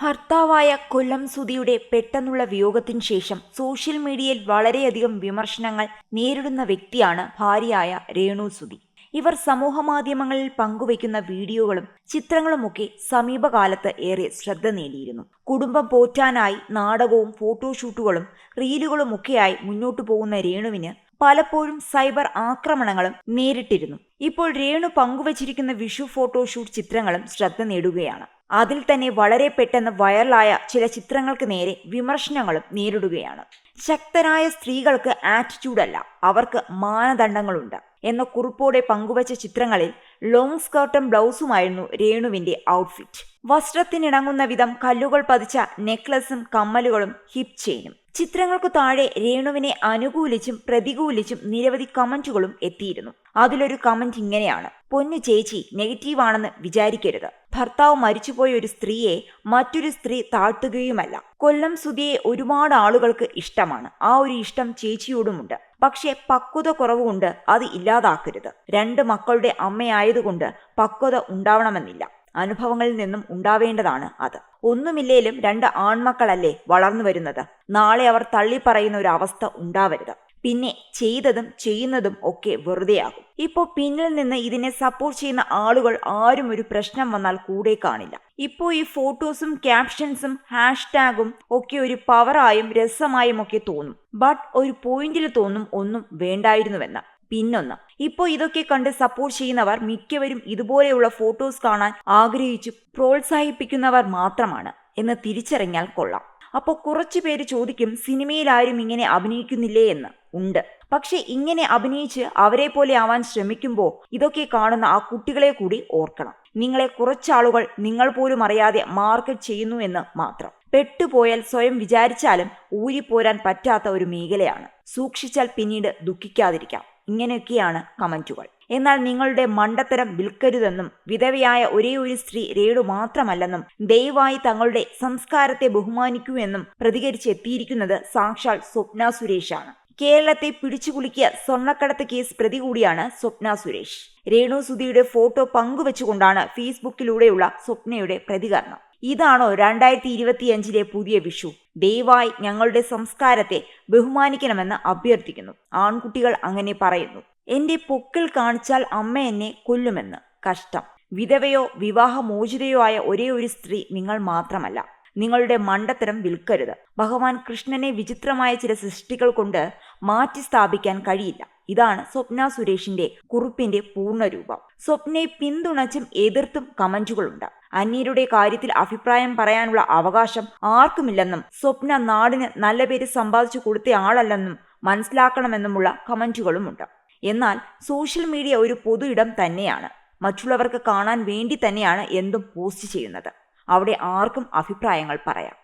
ഭർത്താവായ കൊല്ലം സുധിയുടെ പെട്ടെന്നുള്ള വിയോഗത്തിന് ശേഷം സോഷ്യൽ മീഡിയയിൽ വളരെയധികം വിമർശനങ്ങൾ നേരിടുന്ന വ്യക്തിയാണ് ഭാര്യയായ രേണു സുധി. ഇവർ സമൂഹമാധ്യമങ്ങളിൽ പങ്കുവയ്ക്കുന്ന വീഡിയോകളും ചിത്രങ്ങളുമൊക്കെ സമീപകാലത്ത് ഏറെ ശ്രദ്ധ നേടിയിരുന്നു. കുടുംബം പോറ്റാനായി നാടകവും ഫോട്ടോഷൂട്ടുകളും റീലുകളുമൊക്കെയായി മുന്നോട്ടു പോകുന്ന രേണുവിന് പലപ്പോഴും സൈബർ ആക്രമണങ്ങളും നേരിട്ടിരുന്നു. ഇപ്പോൾ രേണു പങ്കുവച്ചിരിക്കുന്ന വിഷു ഫോട്ടോഷൂട്ട് ചിത്രങ്ങളും ശ്രദ്ധ നേടുകയാണ്. അതിൽ തന്നെ വളരെ പെട്ടെന്ന് വൈറലായ ചില ചിത്രങ്ങൾക്ക് നേരെ വിമർശനങ്ങളും നേരിടുകയാണ്. ശക്തരായ സ്ത്രീകൾക്ക് ആറ്റിറ്റ്യൂഡല്ല അവർക്ക് മാനദണ്ഡങ്ങളുണ്ട്. എന്ന കുറിപ്പോടെ പങ്കുവച്ച ചിത്രങ്ങളിൽ ലോങ് സ്കർട്ടും ബ്ലൗസുമായിരുന്നു രേണുവിന്റെ ഔട്ട്ഫിറ്റ് വസ്ത്രത്തിനിണങ്ങുന്ന വിധം കല്ലുകൾ പതിച്ച നെക്ലസും കമ്മലുകളും ഹിപ് ചെയിനും ചിത്രങ്ങൾക്കു താഴെ രേണുവിനെ അനുകൂലിച്ചും പ്രതികൂലിച്ചും നിരവധി കമന്റുകളും എത്തിയിരുന്നു. അതിലൊരു കമന്റ് ഇങ്ങനെയാണ്. പൊന്നു ചേച്ചി നെഗറ്റീവാണെന്ന് വിചാരിക്കരുത്. ഭർത്താവ് മരിച്ചുപോയ ഒരു സ്ത്രീയെ മറ്റൊരു സ്ത്രീ താഴ്ത്തുകയുമല്ല. കൊല്ലം സുധിയെ ഒരുപാട് ആളുകൾക്ക് ഇഷ്ടമാണ്. ആ ഒരു ഇഷ്ടം ചേച്ചിയോടുമുണ്ട്. പക്ഷേ പക്വത കുറവുകൊണ്ട് അത് ഇല്ലാതാക്കരുത്. രണ്ട് മക്കളുടെ അമ്മയായതുകൊണ്ട് പക്വത ഉണ്ടാവണമെന്നില്ല. അനുഭവങ്ങളിൽ നിന്നും ഉണ്ടാവേണ്ടതാണ് അത്. ഒന്നുമില്ലേലും രണ്ട് ആൺമക്കളല്ലേ വളർന്നു വരുന്നത്. നാളെ അവർ തള്ളിപ്പറയുന്ന ഒരു അവസ്ഥ ഉണ്ടാവരുത്. പിന്നെ ചെയ്തതും ചെയ്യുന്നതും ഒക്കെ വെറുതെയാകും. ഇപ്പോൾ പിന്നിൽ നിന്ന് ഇതിനെ സപ്പോർട്ട് ചെയ്യുന്ന ആളുകൾ ആരും ഒരു പ്രശ്നം വന്നാൽ കൂടെ കാണില്ല. ഇപ്പോൾ ഈ ഫോട്ടോസും ക്യാപ്ഷൻസും ഹാഷ്ടാഗും ഒക്കെ ഒരു പവറായും രസമായും ഒക്കെ തോന്നും. ബട്ട് ഒരു പോയിന്റിൽ തോന്നും ഒന്നും വേണ്ടായിരുന്നുവെന്ന്. പിന്നൊന്ന് ഇപ്പോൾ ഇതൊക്കെ കണ്ട് സപ്പോർട്ട് ചെയ്യുന്നവർ മിക്കവരും ഇതുപോലെയുള്ള ഫോട്ടോസ് കാണാൻ ആഗ്രഹിച്ചു പ്രോത്സാഹിപ്പിക്കുന്നവർ മാത്രമാണ്. എന്ന് തിരിച്ചറിഞ്ഞാൽ കൊള്ളാം. അപ്പോൾ കുറച്ചു പേര് ചോദിക്കും സിനിമയിൽ ആരും ഇങ്ങനെ അഭിനയിക്കുന്നില്ലേ? എന്ന്. ഉണ്ട്. പക്ഷെ ഇങ്ങനെ അഭിനയിച്ച് അവരെ പോലെ ആവാൻ ശ്രമിക്കുമ്പോൾ ഇതൊക്കെ കാണുന്ന ആ കുട്ടികളെ കൂടി ഓർക്കണം. നിങ്ങളെ കുറച്ചാളുകൾ നിങ്ങൾ പോലും അറിയാതെ മാർക്കറ്റ് ചെയ്യുന്നു എന്ന് മാത്രം. പെട്ടുപോയാൽ സ്വയം വിചാരിച്ചാലും ഊരിപ്പോരാൻ പറ്റാത്ത ഒരു മേഖലയാണ്. സൂക്ഷിച്ചാൽ പിന്നീട് ദുഃഖിക്കാതിരിക്കാം. ഇങ്ങനെയൊക്കെയാണ് കമന്റുകൾ. എന്നാൽ നിങ്ങളുടെ മണ്ടത്തരം വിൽക്കരുതെന്നും വിധവയായ ഒരേ ഒരു സ്ത്രീ രേണു മാത്രമല്ലെന്നും ദയവായി തങ്ങളുടെ സംസ്കാരത്തെ ബഹുമാനിക്കൂ എന്നും പ്രതികരിച്ചെത്തിയിരിക്കുന്നത് സാക്ഷാൽ സ്വപ്ന സുരേഷാണ്. കേരളത്തെ പിടിച്ചുകുലുക്കിയ സ്വർണക്കടത്ത് കേസ് പ്രതി കൂടിയാണ് സ്വപ്ന സുരേഷ്. രേണു സുധിയുടെ ഫോട്ടോ പങ്കുവച്ചുകൊണ്ടാണ് ഫേസ്ബുക്കിലൂടെയുള്ള സ്വപ്നയുടെ പ്രതികരണം. ഇതാണോ രണ്ടായിരത്തി ഇരുപത്തിയഞ്ചിലെ പുതിയ വിഷു. ദയവായി ഞങ്ങളുടെ സംസ്കാരത്തെ ബഹുമാനിക്കണമെന്ന് അഭ്യർത്ഥിക്കുന്നു. ആൺകുട്ടികൾ അങ്ങനെ പറയുന്നു. എന്റെ പൊക്കിൽ കാണിച്ചാൽ അമ്മ എന്നെ കൊല്ലുമെന്ന്. കഷ്ടം. വിധവയോ വിവാഹമോചിതയോ ആയ ഒരേ ഒരു സ്ത്രീ നിങ്ങൾ മാത്രമല്ല. നിങ്ങളുടെ മണ്ടത്തരം വിൽക്കരുത്. ഭഗവാൻ കൃഷ്ണനെ വിചിത്രമായ ചില സൃഷ്ടികൾ കൊണ്ട് മാറ്റി സ്ഥാപിക്കാൻ കഴിയില്ല. ഇതാണ് സ്വപ്ന സുരേഷിന്റെ കുറിപ്പിന്റെ പൂർണരൂപം. സ്വപ്നയെ പിന്തുണച്ചും എതിർത്തും കമന്റുകളുണ്ട്. അന്യരുടെ കാര്യത്തിൽ അഭിപ്രായം പറയാനുള്ള അവകാശം ആർക്കുമില്ലെന്നും സ്വപ്ന നാടിന് നല്ല പേര് സമ്പാദിച്ചു കൊടുത്ത ആളല്ലെന്നും മനസ്സിലാക്കണമെന്നുമുള്ള കമന്റുകളുമുണ്ട്. എന്നാൽ സോഷ്യൽ മീഡിയ ഒരു പൊതു ഇടം തന്നെയാണ്. മറ്റുള്ളവർക്ക് കാണാൻ വേണ്ടി തന്നെയാണ് എന്തും പോസ്റ്റ് ചെയ്യുന്നത്. അവിടെ ആർക്കും അഭിപ്രായങ്ങൾ പറയാം.